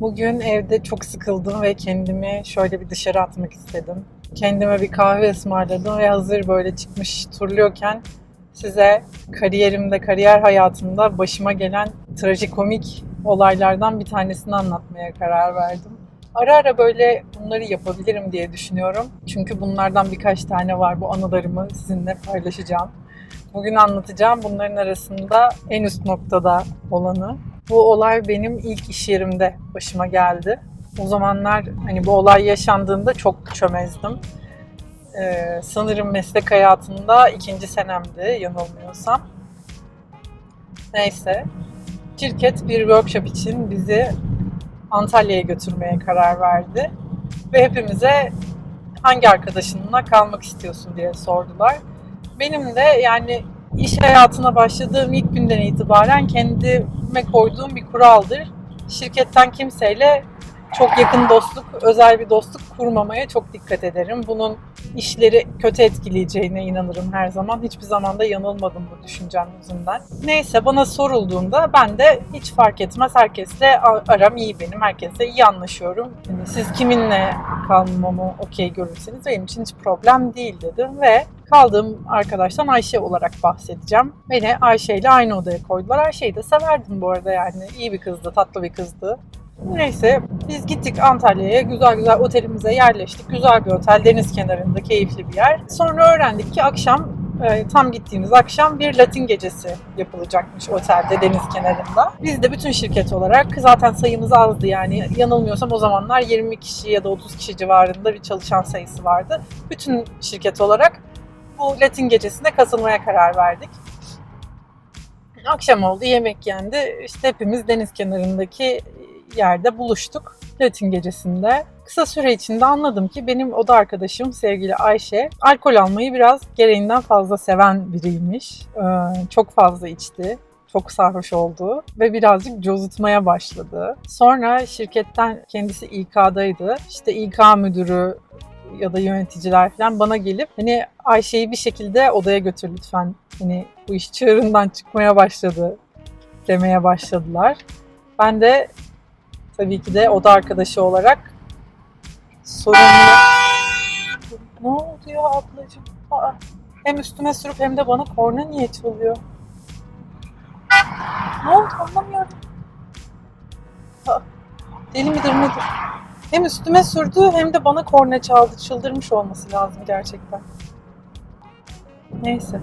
Bugün evde çok sıkıldım ve kendimi şöyle bir dışarı atmak istedim. Kendime bir kahve ısmarladım ve hazır böyle çıkmış turluyorken size kariyerimde, kariyer hayatımda başıma gelen trajikomik olaylardan bir tanesini anlatmaya karar verdim. Ara ara böyle bunları yapabilirim diye düşünüyorum. Çünkü bunlardan birkaç tane var. Bu anılarımı sizinle paylaşacağım. Bugün anlatacağım bunların arasında en üst noktada olanı. Bu olay benim ilk iş yerimde başıma geldi. O zamanlar hani bu olay yaşandığında çok çömezdim. Ee, sanırım meslek hayatında ikinci senemdi yanılmıyorsam. Neyse. Şirket bir workshop için bizi Antalya'ya götürmeye karar verdi. Ve hepimize hangi arkadaşınla kalmak istiyorsun diye sordular. Benim de yani iş hayatına başladığım ilk günden itibaren kendime koyduğum bir kuraldır. Şirketten kimseyle çok yakın dostluk, özel bir dostluk kurmamaya çok dikkat ederim. Bunun işleri kötü etkileyeceğine inanırım her zaman. Hiçbir zaman da yanılmadım bu düşüncem yüzünden. Neyse bana sorulduğunda ben de hiç fark etmez. Herkesle aram iyi benim. Herkesle iyi anlaşıyorum. Yani siz kiminle kalmamı okey görürseniz benim için hiç problem değil dedim ve kaldığım arkadaştan Ayşe olarak bahsedeceğim. Beni Ayşe ile aynı odaya koydular. Ayşe'yi de severdim bu arada yani. iyi bir kızdı, tatlı bir kızdı. Neyse biz gittik Antalya'ya güzel güzel otelimize yerleştik. Güzel bir otel deniz kenarında keyifli bir yer. Sonra öğrendik ki akşam e, tam gittiğimiz akşam bir Latin gecesi yapılacakmış otelde deniz kenarında. Biz de bütün şirket olarak zaten sayımız azdı yani yanılmıyorsam o zamanlar 20 kişi ya da 30 kişi civarında bir çalışan sayısı vardı. Bütün şirket olarak bu Latin gecesine katılmaya karar verdik. Akşam oldu, yemek yendi. İşte hepimiz deniz kenarındaki yerde buluştuk Latin gecesinde. Kısa süre içinde anladım ki benim oda arkadaşım sevgili Ayşe alkol almayı biraz gereğinden fazla seven biriymiş. Ee, çok fazla içti çok sarhoş oldu ve birazcık cozutmaya başladı. Sonra şirketten kendisi İK'daydı. İşte İK müdürü ya da yöneticiler falan bana gelip hani Ayşe'yi bir şekilde odaya götür lütfen. Hani bu iş çığırından çıkmaya başladı demeye başladılar. Ben de tabii ki de oda arkadaşı olarak sorumlu. Ne oldu ya ablacığım? Aa, hem üstüme sürüp hem de bana korna niye çalıyor? Ne oldu anlamıyorum. Aa, deli midir nedir? Hem üstüme sürdü hem de bana korna çaldı. Çıldırmış olması lazım gerçekten. Neyse.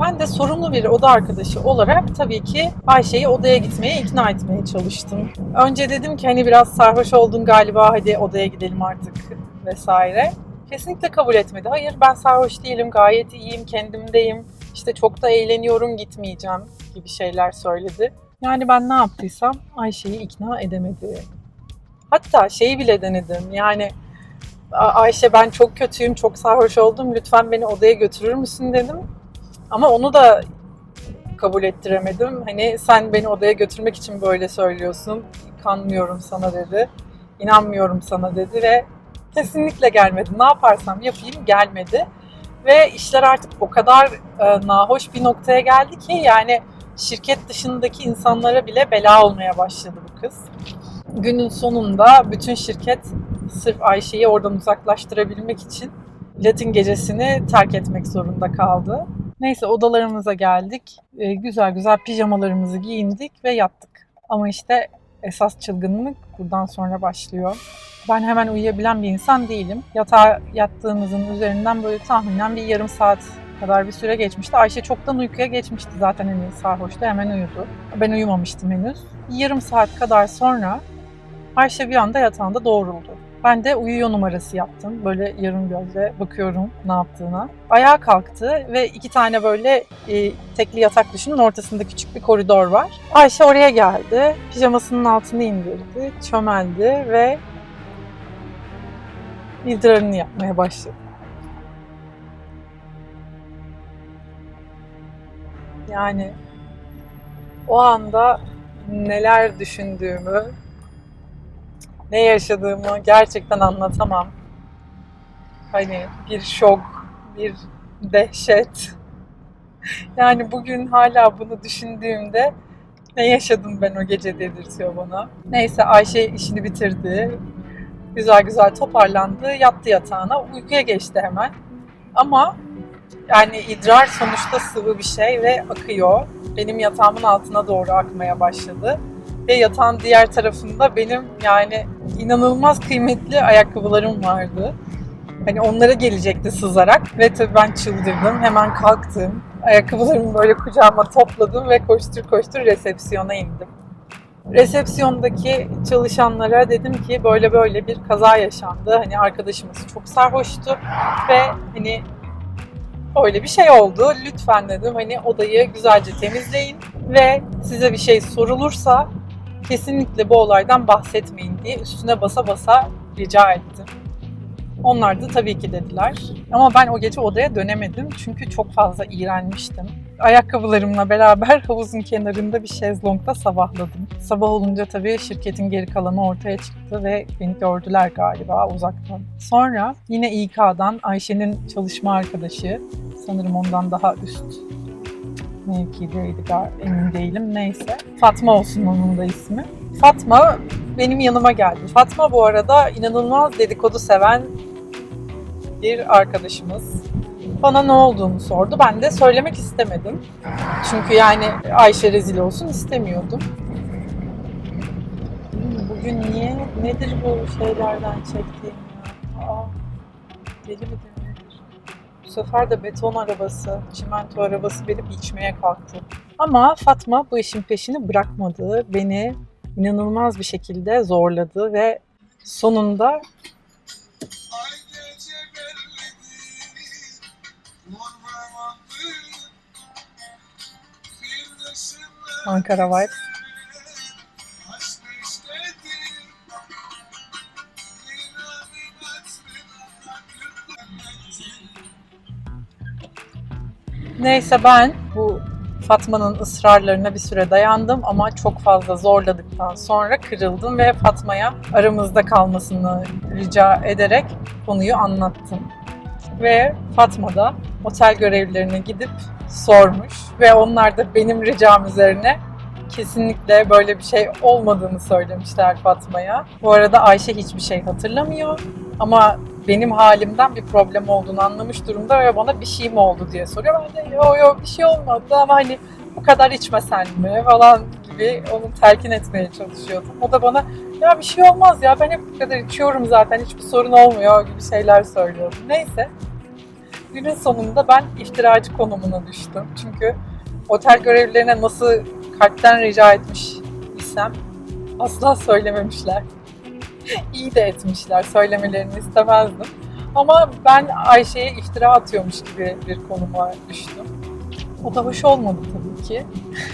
Ben de sorumlu bir oda arkadaşı olarak tabii ki Ayşe'yi odaya gitmeye ikna etmeye çalıştım. Önce dedim ki hani biraz sarhoş oldun galiba hadi odaya gidelim artık vesaire. Kesinlikle kabul etmedi. Hayır ben sarhoş değilim gayet iyiyim kendimdeyim. İşte çok da eğleniyorum gitmeyeceğim gibi şeyler söyledi. Yani ben ne yaptıysam Ayşe'yi ikna edemedi. Hatta şeyi bile denedim yani Ayşe ben çok kötüyüm, çok sarhoş oldum. Lütfen beni odaya götürür müsün dedim. Ama onu da kabul ettiremedim. Hani sen beni odaya götürmek için böyle söylüyorsun. Kanmıyorum sana dedi. İnanmıyorum sana dedi ve kesinlikle gelmedi. Ne yaparsam yapayım gelmedi. Ve işler artık o kadar e, nahoş bir noktaya geldi ki yani şirket dışındaki insanlara bile bela olmaya başladı bu kız. Günün sonunda bütün şirket sırf Ayşe'yi oradan uzaklaştırabilmek için Latin gecesini terk etmek zorunda kaldı. Neyse odalarımıza geldik. E, güzel güzel pijamalarımızı giyindik ve yattık. Ama işte esas çılgınlık buradan sonra başlıyor. Ben hemen uyuyabilen bir insan değilim. Yatağa yattığımızın üzerinden böyle tahminen bir yarım saat kadar bir süre geçmişti. Ayşe çoktan uykuya geçmişti zaten hani sarhoşta hemen uyudu. Ben uyumamıştım henüz. Yarım saat kadar sonra Ayşe bir anda yatağında doğruldu. Ben de uyuyor numarası yaptım. Böyle yarım gözle bakıyorum ne yaptığına. Ayağa kalktı ve iki tane böyle e, tekli yatak düşünün ortasında küçük bir koridor var. Ayşe oraya geldi. Pijamasının altını indirdi, çömeldi ve idrarını yapmaya başladı. Yani o anda neler düşündüğümü ne yaşadığımı gerçekten anlatamam. Hani bir şok, bir dehşet. Yani bugün hala bunu düşündüğümde Ne yaşadım ben o gece dedirtiyor bana. Neyse Ayşe işini bitirdi. Güzel güzel toparlandı. Yattı yatağına. Uykuya geçti hemen. Ama yani idrar sonuçta sıvı bir şey ve akıyor. Benim yatağımın altına doğru akmaya başladı. Ve yatağın diğer tarafında benim yani inanılmaz kıymetli ayakkabılarım vardı. Hani onlara gelecekti sızarak ve tabii ben çıldırdım. Hemen kalktım. Ayakkabılarımı böyle kucağıma topladım ve koştur koştur resepsiyona indim. Resepsiyondaki çalışanlara dedim ki böyle böyle bir kaza yaşandı. Hani arkadaşımız çok sarhoştu ve hani öyle bir şey oldu. Lütfen dedim hani odayı güzelce temizleyin ve size bir şey sorulursa kesinlikle bu olaydan bahsetmeyin diye üstüne basa basa rica ettim. Onlar da tabii ki dediler. Ama ben o gece odaya dönemedim çünkü çok fazla iğrenmiştim. Ayakkabılarımla beraber havuzun kenarında bir şezlongda sabahladım. Sabah olunca tabii şirketin geri kalanı ortaya çıktı ve beni gördüler galiba uzaktan. Sonra yine İK'dan Ayşe'nin çalışma arkadaşı, sanırım ondan daha üst mevkideydi emin değilim neyse. Fatma olsun onun da ismi. Fatma benim yanıma geldi. Fatma bu arada inanılmaz dedikodu seven bir arkadaşımız. Bana ne olduğunu sordu. Ben de söylemek istemedim. Çünkü yani Ayşe rezil olsun istemiyordum. Bugün niye, nedir bu şeylerden çektiğim ya? Aa, deli midir sefer de beton arabası, çimento arabası beni biçmeye kalktı. Ama Fatma bu işin peşini bırakmadı. Beni inanılmaz bir şekilde zorladı ve sonunda Ankara Vibes Neyse ben bu Fatma'nın ısrarlarına bir süre dayandım ama çok fazla zorladıktan sonra kırıldım ve Fatma'ya aramızda kalmasını rica ederek konuyu anlattım. Ve Fatma da otel görevlilerine gidip sormuş ve onlar da benim ricam üzerine kesinlikle böyle bir şey olmadığını söylemişler Fatma'ya. Bu arada Ayşe hiçbir şey hatırlamıyor ama benim halimden bir problem olduğunu anlamış durumda ve bana bir şey mi oldu diye soruyor. Ben de yok yok bir şey olmadı ama hani bu kadar içmesen mi falan gibi onu telkin etmeye çalışıyordum. O da bana ya bir şey olmaz ya ben hep bu kadar içiyorum zaten hiçbir sorun olmuyor gibi şeyler söylüyordu. Neyse günün sonunda ben iftiracı konumuna düştüm. Çünkü otel görevlilerine nasıl kalpten rica etmiş isem asla söylememişler. İyi de etmişler. Söylemelerini istemezdim. Ama ben Ayşe'ye iftira atıyormuş gibi bir konuma düştüm. O da hoş olmadı tabii ki.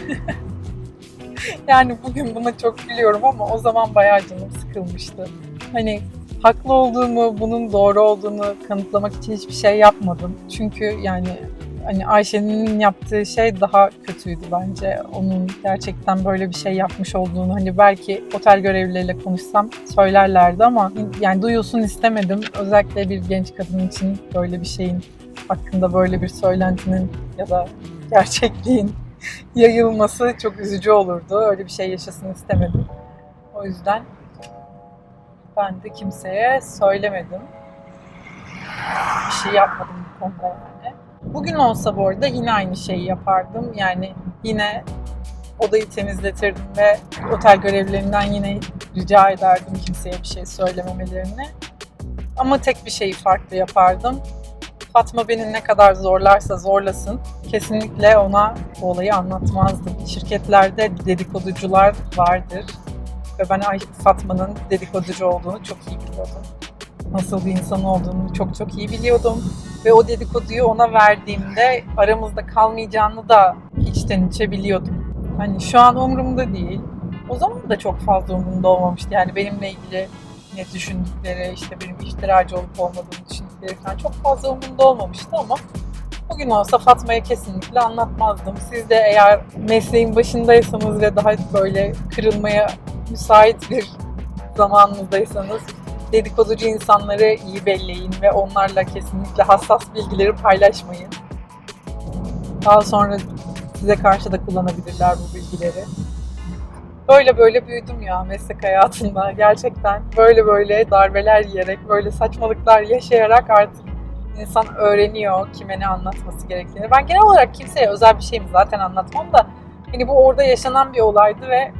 yani bugün buna çok gülüyorum ama o zaman bayağı canım sıkılmıştı. Hani haklı olduğumu, bunun doğru olduğunu kanıtlamak için hiçbir şey yapmadım. Çünkü yani hani Ayşe'nin yaptığı şey daha kötüydü bence. Onun gerçekten böyle bir şey yapmış olduğunu hani belki otel görevlileriyle konuşsam söylerlerdi ama yani duyulsun istemedim. Özellikle bir genç kadın için böyle bir şeyin hakkında böyle bir söylentinin ya da gerçekliğin yayılması çok üzücü olurdu. Öyle bir şey yaşasın istemedim. O yüzden ben de kimseye söylemedim. Bir şey yapmadım bu konuda. Bugün olsa bu arada yine aynı şeyi yapardım. Yani yine odayı temizletirdim ve otel görevlilerinden yine rica ederdim kimseye bir şey söylememelerini. Ama tek bir şeyi farklı yapardım. Fatma beni ne kadar zorlarsa zorlasın kesinlikle ona bu olayı anlatmazdım. Şirketlerde dedikoducular vardır ve ben Fatma'nın dedikoducu olduğunu çok iyi biliyordum. Nasıl bir insan olduğunu çok çok iyi biliyordum. Ve o dedikoduyu ona verdiğimde aramızda kalmayacağını da içten içe biliyordum. Hani şu an umurumda değil. O zaman da çok fazla umurumda olmamıştı. Yani benimle ilgili ne düşündükleri, işte benim iftiracı olup olmadığımı düşündükleri falan çok fazla umurumda olmamıştı ama bugün olsa Fatma'ya kesinlikle anlatmazdım. Siz de eğer mesleğin başındaysanız ve daha böyle kırılmaya müsait bir zamanınızdaysanız dedikoducu insanları iyi belleyin ve onlarla kesinlikle hassas bilgileri paylaşmayın. Daha sonra size karşı da kullanabilirler bu bilgileri. Böyle böyle büyüdüm ya meslek hayatında. Gerçekten böyle böyle darbeler yiyerek, böyle saçmalıklar yaşayarak artık insan öğreniyor kime ne anlatması gerektiğini. Ben genel olarak kimseye özel bir şeyimi zaten anlatmam da hani bu orada yaşanan bir olaydı ve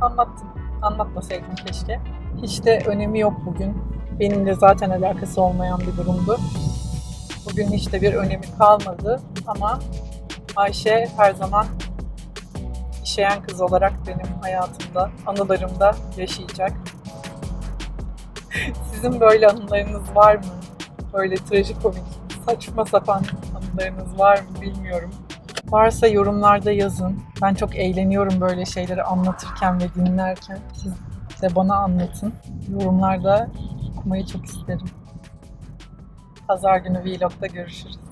anlattım. Anlatmasaydım keşke. Hiç de önemi yok bugün. Benimle zaten alakası olmayan bir durumdu. Bugün hiç de bir önemi kalmadı ama Ayşe her zaman işeyen kız olarak benim hayatımda, anılarımda yaşayacak. Sizin böyle anılarınız var mı? Böyle trajikomik, saçma sapan anılarınız var mı bilmiyorum. Varsa yorumlarda yazın. Ben çok eğleniyorum böyle şeyleri anlatırken ve dinlerken. Siz de bana anlatın. Yorumlarda okumayı çok isterim. Pazar günü vlogda görüşürüz.